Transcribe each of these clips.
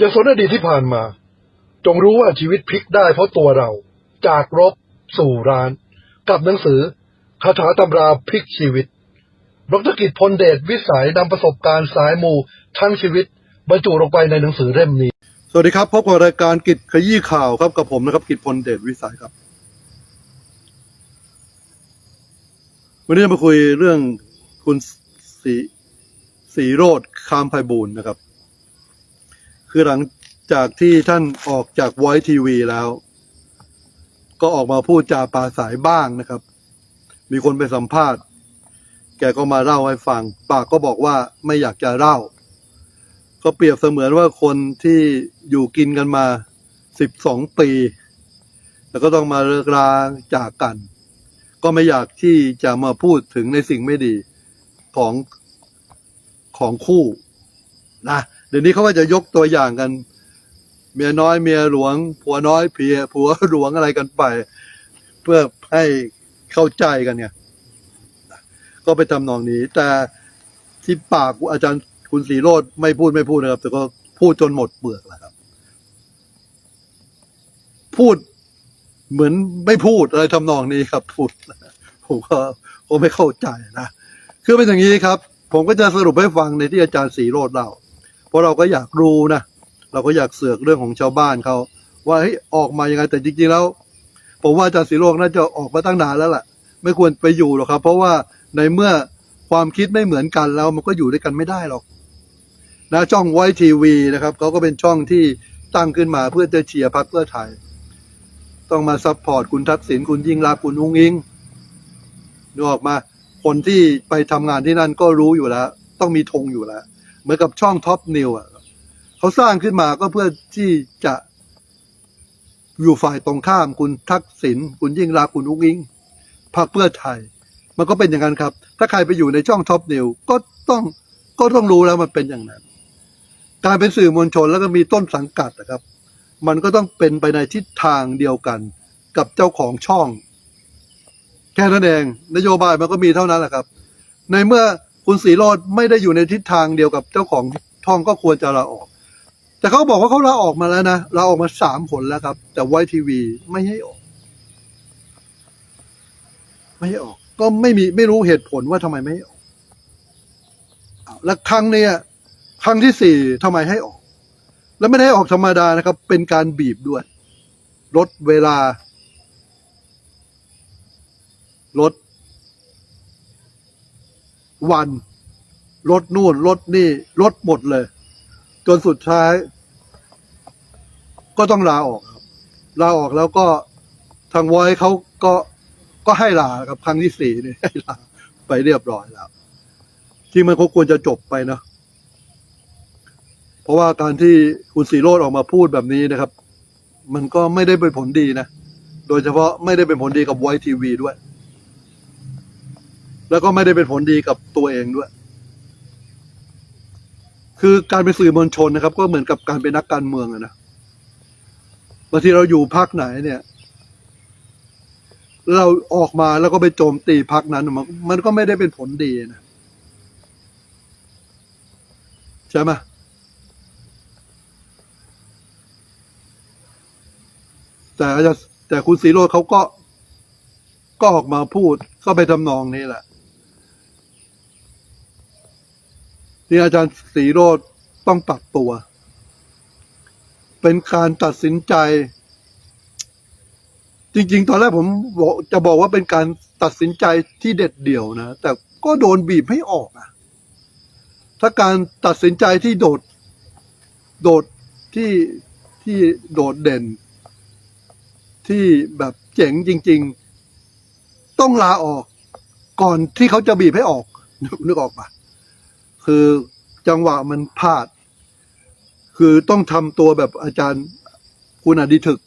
อย่าสนอดีตที่ผ่านมา จงรู้ว่าชีวิตพลิกได้เพราะตัวเรา จากรบ สู่ร้าน กับหนังสือคาถาตำราพลิกชีวิตดรกิจพลเดชวิสัยนำประสบการณ์สายมูทั้งชีวิต บรรจุลงไปในหนังสือเล่มนี้ สวัสดีครับพบกับรายการกิจขยี้ข่าวครับกับผมนะครับ กิจพลเดชวิสัยครับวันนี้จะมาคุยเรื่องคุณสีสีโรดคามไพบูลย์นะครับ คือหลังจากที่ท่านออกจากไวทีวีแล้ว ก็ออกมาพูดจาปาสายบ้างนะครับ มีคนไปสัมภาษณ์ แกก็มาเล่าให้ฟัง ปากก็บอกว่าไม่อยากจะเล่า ก็เปรียบเสมือนว่าคนที่อยู่กินกันมาสิบสองปี แล้วก็ต้องมาเลิกราจากกัน ก็ไม่อยากที่จะมาพูดถึงในสิ่งไม่ดีของของคู่นะ เดี๋ยวนี้เขาว่าจะยกตัวอย่างกัน เมียน้อยเมียหลวง ผัวน้อยเพียผัวหลวงอะไรกันไป เพื่อให้เข้าใจกันเนี่ย ก็ไปทำนองนี้ แต่ที่ปากอาจารย์คุณสีโรดไม่พูดไม่พูดนะครับ แต่ก็พูดจนหมดเปลือกแล้วครับ พูดเหมือนไม่พูดอะไรทำนองนี้ครับ พูดผมก็ก็ไม่เข้าใจนะ คือเป็นอย่างนี้ครับ ผมก็จะสรุปให้ฟังในที่อาจารย์สีโรดเล่า เพราะเราก็อยากรู้นะเราก็อยากเสือกเรื่องของชาวบ้านเขาว่าเฮ้ยออกมายังไงแต่จริงๆแล้ว ผมว่าอาจารย์สีโรดน่าจะออกมาตั้งนานแล้วล่ะ ไม่ควรไปอยู่หรอกครับ เพราะว่าในเมื่อความคิดไม่เหมือนกันแล้วมันก็อยู่ด้วยกันไม่ได้หรอกนะช่องไวทีวีนะครับเขาก็เป็นช่องที่ตั้งขึ้นมาเพื่อจะเชียร์พรรคเพื่อไทย ต้องมาซัพพอร์ตคุณทักษิณคุณยิ่งรักคุณอุ้งอิงนึกออกมา คนที่ไปทำงานที่นั่นก็รู้อยู่แล้ว ต้องมีธงอยู่แล้ว เหมือนกับช่องท็อปนิวอะเขาสร้างขึ้นมาก็เพื่อที่จะอยู่ฝ่ายตรงข้ามคุณทักษิณคุณยิ่งรักคุณอุ้งอิงพรรคเพื่อไทย มันก็เป็นอย่างนั้นครับ ถ้าใครไปอยู่ในช่องท็อปนิวก็ต้องก็ต้องรู้แล้วมันเป็นอย่างนั้น การเป็นสื่อมวลชนแล้วก็มีต้นสังกัดนะครับ มันก็ต้องเป็นไปในทิศทางเดียวกันกับเจ้าของช่อง แค่นั้นเองนโยบายมันก็มีเท่านั้นแหละครับ ในเมื่อ คุณสีโรดไม่ได้อยู่ในทิศทางเดียวกับเจ้าของช่องก็ควรจะลาออก แต่เขาบอกว่าเขาลาออกมาแล้วนะลาออกมาสามผลแล้วครับ แต่ไวทีวีไม่ให้ออก ไม่ให้ออก ก็ไม่มีไม่รู้เหตุผลว่าทำไมไม่ให้ออกแล้วครั้งเนี้ยครั้งที่สี่ทำไมให้ออก แล้วไม่ได้ให้ออกธรรมดานะครับ เป็นการบีบด้วย ลดเวลา ลด วันลดนู่นลดนี่ลดหมดเลย จนสุดท้าย ก็ต้องลาออกครับลาออกแล้วก็ทางวอยเขาก็ก็ให้ลาครับครั้งที่สี่นี่ให้ลาไปเรียบร้อยแล้ว ที่มันควรจะจบไปเนาะเพราะว่าการที่คุณสีโรดออกมาพูดแบบนี้นะครับ มันก็ไม่ได้เป็นผลดีนะ โดยเฉพาะไม่ได้เป็นผลดีกับไวทีวีด้วย แล้วก็ไม่ได้เป็นผลดีกับตัวเองด้วย คือการเป็นสื่อมวลชนนะครับ ก็เหมือนกับการเป็นนักการเมืองนะบางทีเราอยู่พักไหนเนี่ย เราออกมาแล้วก็ไปโจมตีพักนั้น มันมันก็ไม่ได้เป็นผลดีนะใช่ไหมแต่แต่คุณสีโรดเขาก็ก็ออกมาพูดก็ไปทำนองนี้แหละ ที่อาจารย์สีโรดต้องปรับตัว เป็นการตัดสินใจ จริง ๆ ตอนแรกผมบอกจะบอกว่าเป็นการตัดสินใจที่เด็ดเดี่ยวนะ แต่ก็โดนบีบให้ออกอะถ้าการตัดสินใจที่โดด โดดที่ที่โดดเด่น ที่แบบเจ๋งจริง ๆ ต้องลาออก ก่อนที่เขาจะบีบให้ออกนึกออกปะ คือจังหวะมันพลาด คือต้องทำตัวแบบอาจารย์คุณอดิถึก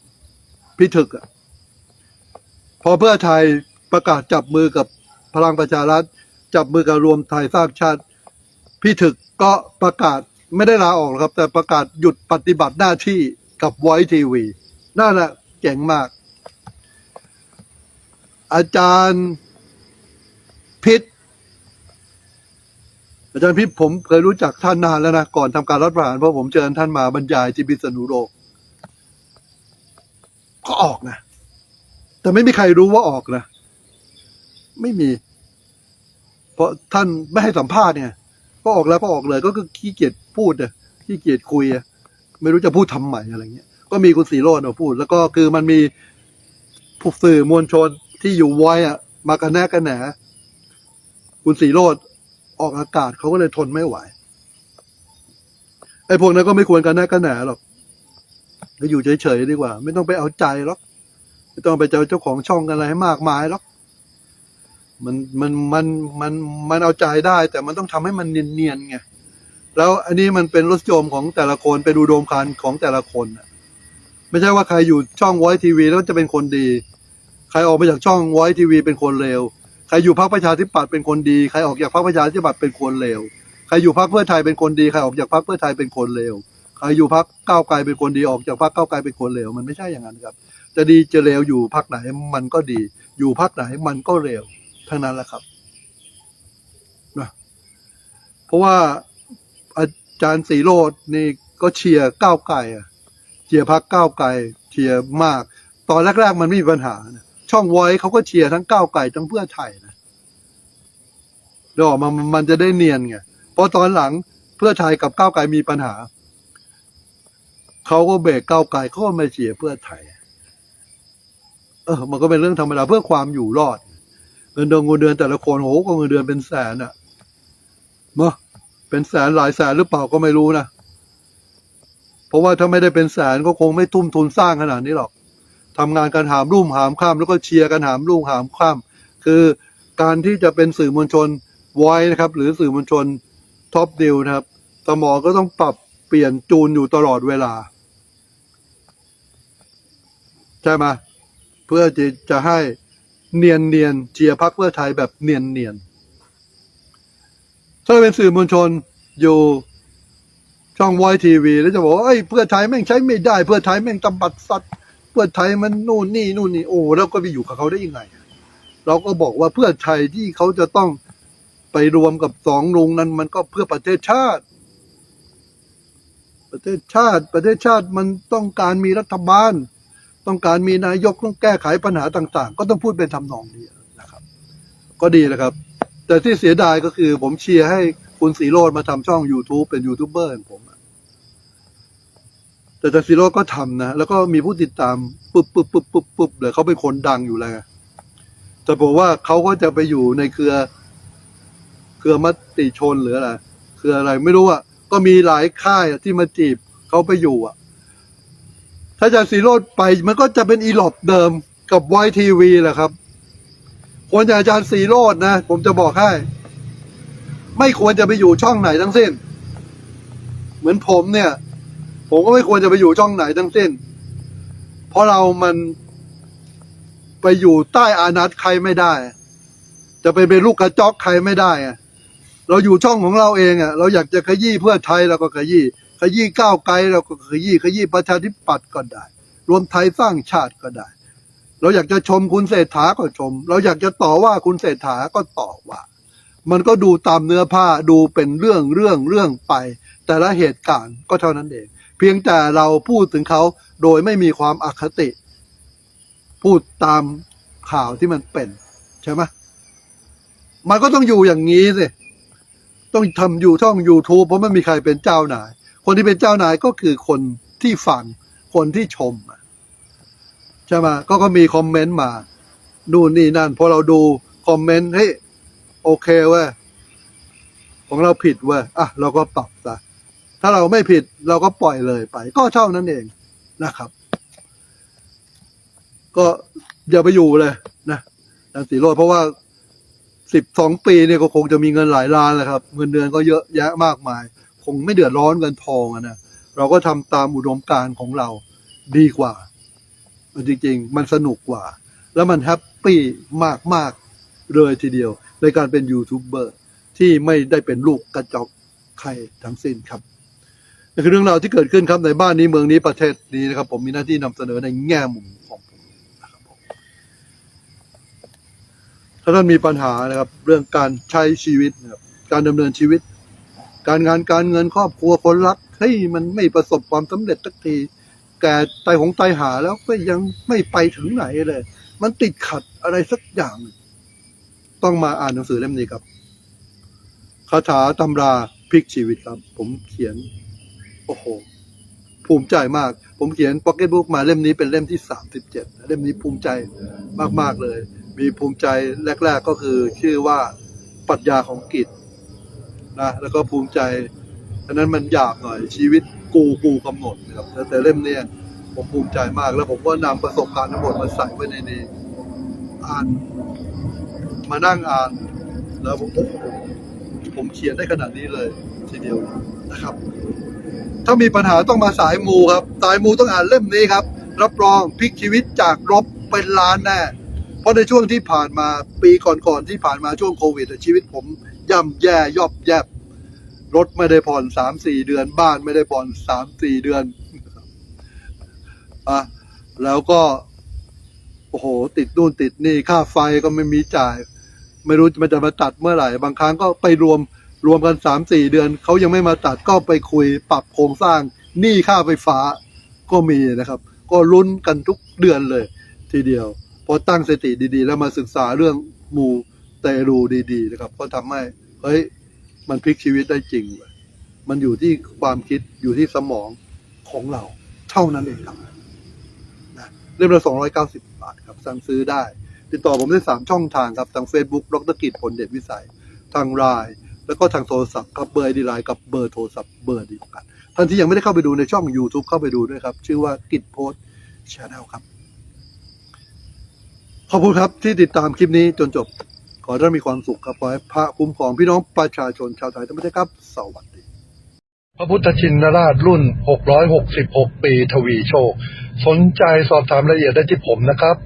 พิถึกอะพอเพื่อไทยประกาศจับมือกับพลังประชารัฐ จับมือกับรวมไทยสร้างชาติ พิถึกก็ประกาศไม่ได้ลาออกหรอกครับ แต่ประกาศหยุดปฏิบัติหน้าที่กับไวทีวีนั่นแหละเจ๋งมาก อาจารย์พิษ อาจารย์พิษผมเคยรู้จักท่านนานแล้วนะก่อนทำการรัฐประหารเพราะผมเชิญท่านมาบรรยายที่พิษณุโลกก็ออกนะแต่ไม่มีใครรู้ว่าออกนะไม่มี เพราะท่านไม่ให้สัมภาษณ์เนี่ยก็ออกแล้วก็ออกเลย ก็คือขี้เกียจพูดอะขี้เกียจคุยอะไม่รู้จะพูดทำใหม่อะไรเงี้ยก็มีคุณสีโรดมาพูด แล้วก็คือมันมีผู้สื่อมวลชนที่อยู่ไว้อะมากันแนกกันแหนคุณสีโรด ออกอากาศเขาก็เลยทนไม่ไหว ไอ้พวกนั้นก็ไม่ควรกันแนกกันแหนหรอกก็อยู่เฉยๆดีกว่า ไม่ต้องไปเอาใจหรอกไม่ต้องไปเจอเจ้าของช่องกันอะไรให้มากมายหรอกมันมันมันมันมันเอาใจได้ แต่มันต้องทำให้มันเนียนๆไงแล้วอันนี้มันเป็นรสนิยมของแต่ละคนเป็นอุดมการณ์ของแต่ละคนนะไม่ใช่ว่าใครอยู่ช่องไวทีวีแล้วจะเป็นคนดี ใครออกมาจากช่องไวทีวีเป็นคนเลว ใครอยู่พรรคประชาธิปัตย์เป็นคนดีใครออกจากพรรคประชาธิปัตย์เป็นคนเลวใครอยู่พรรคเพื่อไทยเป็นคนดีใครออกจากพรรคเพื่อไทยเป็นคนเลวใครอยู่พรรคก้าวไกลเป็นคนดีออกจากพรรคก้าวไกลเป็นคนเลวมันไม่ใช่อย่างนั้นครับ จะดีจะเลวอยู่พรรคไหนมันก็ดี อยู่พรรคไหนมันก็เลวทั้งนั้นแหละครับนะเพราะว่าอาจารย์สีโรดนี่ก็เชียร์ก้าวไกลอะเชียร์พรรคก้าวไกลเชียร์มาก ตอนแรกๆมันไม่มีปัญหานะ ช่องไว้เขาก็เชียร์ทั้งก้าวไกลทั้งเพื่อไทยนะเดี๋ยวออกมามันมันจะได้เนียนไงเพราะตอนหลังเพื่อไทยกับก้าวไกลมีปัญหาเขาก็เบรกก้าวไกลเขาก็ไมาเชียร์เพื่อไทย เออ มันก็เป็นเรื่องธรรมดาเพื่อความอยู่รอด เงินเดือนเงินเดือนแต่ละคนโหก็เงินเดือนเป็นแสนอะเนาะเป็นแสนหลายแสนหรือเปล่าก็ไม่รู้นะเพราะว่าถ้าไม่ได้เป็นแสนก็คงไม่ทุ่มทุนสร้างขนาดนี้หรอก ทำงานกันหามรุ่มหามข้ามแล้วก็เชียร์กันหามรุ่มหามข้าม คือการที่จะเป็นสื่อมวลชนไว้นะครับ หรือสื่อมวลชนท็อปดิวนะครับสมองก็ต้องปรับเปลี่ยนจูนอยู่ตลอดเวลา ใช่ไหมเพื่อจะจะให้เนียนเนียนเชียร์พักเพื่อไทยแบบเนียนเนียนถ้าเป็นสื่อมวลชนอยู่ช่องวอยทีวี แล้วจะบอกว่าเอ้เพื่อไทยแม่งใช้ไม่ได้ เพื่อไทยแม่งตำบัดสัตว์ เพื่อไทยมันนู่นนี่นู่นนี่โอ้แล้วก็ไปอยู่กับเขาได้ยังไง เราก็บอกว่าเพื่อไทยที่เขาจะต้องไปรวมกับสองลุงนั้น มันก็เพื่อประเทศชาติ ประเทศชาติ ประเทศชาติมันต้องการมีรัฐบาล ต้องการมีนายกต้องแก้ไขปัญหาต่าง ๆ ก็ต้องพูดเป็นทำนองนี้นะครับ ก็ดีนะครับ แต่ที่เสียดายก็คือผมเชียร์ให้คุณสีโรดมาทำช่อง YouTube เป็นยูทูบเบอร์ของผม อะแต่แต่สีโรดก็ทำนะ แล้วก็มีผู้ติดตามปุ๊บปุ๊บปุ๊บปุ๊บปุ๊บเลยเขาเป็นคนดังอยู่แล้วแต่บอกว่าเขาก็จะไปอยู่ในเครือ เครือมติชนหรืออะไรเครืออะไรไม่รู้อะก็มีหลายค่ายที่มาจีบเขาไปอยู่อะ ถ้าอาจารย์สีโรดไปมันก็จะเป็นอีหลอบเดิมกับไวทีวีแหละครับควรจะอาจารย์สีโรดนะ ผมจะบอกให้ ไม่ควรจะไปอยู่ช่องไหนทั้งสิ้น เหมือนผมเนี่ย ผมก็ไม่ควรจะไปอยู่ช่องไหนทั้งสิ้น เพราะเรามันไปอยู่ใต้อานัตใครไม่ได้ จะไปเป็นลูกกระจอกใครไม่ได้อะเราอยู่ช่องของเราเองอะ เราอยากจะขยี้เพื่อไทยเราก็ขยี้ขยี้ก้าวไกลเราก็ขยี้ขยี้ประชาธิปัตย์ก็ได้ รวมไทยสร้างชาติก็ได้ เราอยากจะชมคุณเศรษฐาก็ชม เราอยากจะต่อว่าคุณเศรษฐาก็ต่อว่า มันก็ดูตามเนื้อผ้าดูเป็นเรื่องเรื่องเรื่องไป แต่ละเหตุการณ์ก็เท่านั้นเอง เพียงแต่เราพูดถึงเขาโดยไม่มีความอคติ พูดตามข่าวที่มันเป็น ใช่ไหมมันก็ต้องอยู่อย่างนี้สิต้องทำอยู่ช่อง YouTube เพราะไม่มีใครเป็นเจ้านาย คนที่เป็นเจ้านายก็คือคนที่ฟัง คนที่ชมใช่ไหมก็ก็มีคอมเมนต์มานู่นนี่นั่นพอเราดูคอมเมนต์เฮ้ยโอเคเว้ยของเราผิดเว้ยอะเราก็ปรับซะ ถ้าเราไม่ผิดเราก็ปล่อยเลยไป ก็เท่านั้นเองนะครับ ก็อย่าไปอยู่เลยนะอาจารย์สีโรดเพราะว่าสิบสองปีเนี่ยก็คงจะมีเงินหลายล้านแหละครับ เงินเดือนก็เยอะแยะมากมาย คงไม่เดือดร้อนเงินทองอะนะ เราก็ทำตามอุดมการณ์ของเราดีกว่าจริง ๆ มันสนุกกว่า แล้วมันแฮปปี้มาก ๆ เลยทีเดียว ในการเป็นยูทูบเบอร์ที่ไม่ได้เป็นลูกกระจอกใครทั้งสิ้นครับ นี่คือเรื่องราวที่เกิดขึ้นครับในบ้านนี้เมืองนี้ประเทศนี้นะครับ ผมมีหน้าที่นำเสนอในแง่มุมของผมนะครับผมถ้าท่านมีปัญหานะครับ เรื่องการใช้ชีวิตนะครับการดำเนินชีวิต การงานการเงินครอบครัวคนรักเฮ้ยมันไม่ประสบความสำเร็จสักทีแก่ไตของไตหาแล้วก็ยังไม่ไปถึงไหนเลย มันติดขัดอะไรสักอย่างหนึ่งต้องมาอ่านหนังสือเล่มนี้ครับคาถาตำราพลิกชีวิตครับ ผมเขียน โอ้โห ภูมิใจมาก ผมเขียนพ็อกเก็ตบุ๊กมาเล่มนี้เป็นเล่มที่สามสิบเจ็ดเล่มนี้ภูมิใจมาก ๆ เลย มีภูมิใจแรก ๆ ก็คือชื่อว่าปรัชญาของกิจนะแล้วก็ภูมิใจอันนั้นมันหยาบหน่อยชีวิตกูกูกำหนดนะครับแต่เล่มเนี้ยผมภูมิใจมาก แล้วผมก็นำประสบการณ์ทั้งหมดมาใส่ไว้ในนี้อ่านมานั่งอ่าน แล้วผมผมเขียนได้ขนาดนี้เลยทีเดียวนะครับ ถ้ามีปัญหาต้องมาสายมูครับ สายมูต้องอ่านเล่มนี้ครับ รับรองพลิกชีวิตจากรบเป็นล้านแน่ เพราะในช่วงที่ผ่านมาปีก่อนๆที่ผ่านมาช่วงโควิดชีวิตผมย่ำแย่ยอบแยบรถไม่ได้ผ่อนสามสี่เดือน บ้านไม่ได้ผ่อนสามสี่เดือนอะแล้วก็ โอ้โห ติดนู่นติดนี่ค่าไฟก็ไม่มีจ่าย ไม่รู้มันจะมาตัดเมื่อไหร่ บางครั้งก็ไปรวม รวมกันสามสี่เดือนเขายังไม่มาตัดก็ไปคุยปรับโครงสร้างหนี้ค่าไฟฟ้าก็มีนะครับ ก็ลุ้นกันทุกเดือนเลยทีเดียวพอตั้งสติดีๆ แล้วมาศึกษาเรื่องมูเตรูดีๆนะครับ ก็ทำให้เฮ้ยมันพลิกชีวิตได้จริงเลยมันอยู่ที่ความคิดอยู่ที่สมองของเรา เท่านั้นเองครับนะเล่มละสองร้อยเก้าสิบบาทครับ สั่งซื้อได้ ติดต่อผมได้สามช่องทางครับ ทาง Facebook ดรกิจผลเดชวิสัย ทางไลน์ แล้วก็ทางโทรศัพท์ครับเบอร์ดีไลน์กับเบอร์โทรศัพท์เบอร์เดียวกันท่านที่ยังไม่ได้เข้าไปดูในช่อง YouTube เข้าไปดูด้วยครับ ชื่อว่ากิจโพสชาแนลครับ ขอบคุณครับที่ติดตามคลิปนี้จนจบ ขอให้ท่านมีความสุขครับขอให้พระคุ้มครองพี่น้องประชาชนชาวไทยทั้งประเทศครับ สวัสดี พระพุทธชินราชรุ่น 666 ปีทวีโชค สนใจสอบถามรายละเอียดได้ที่ผมนะครับ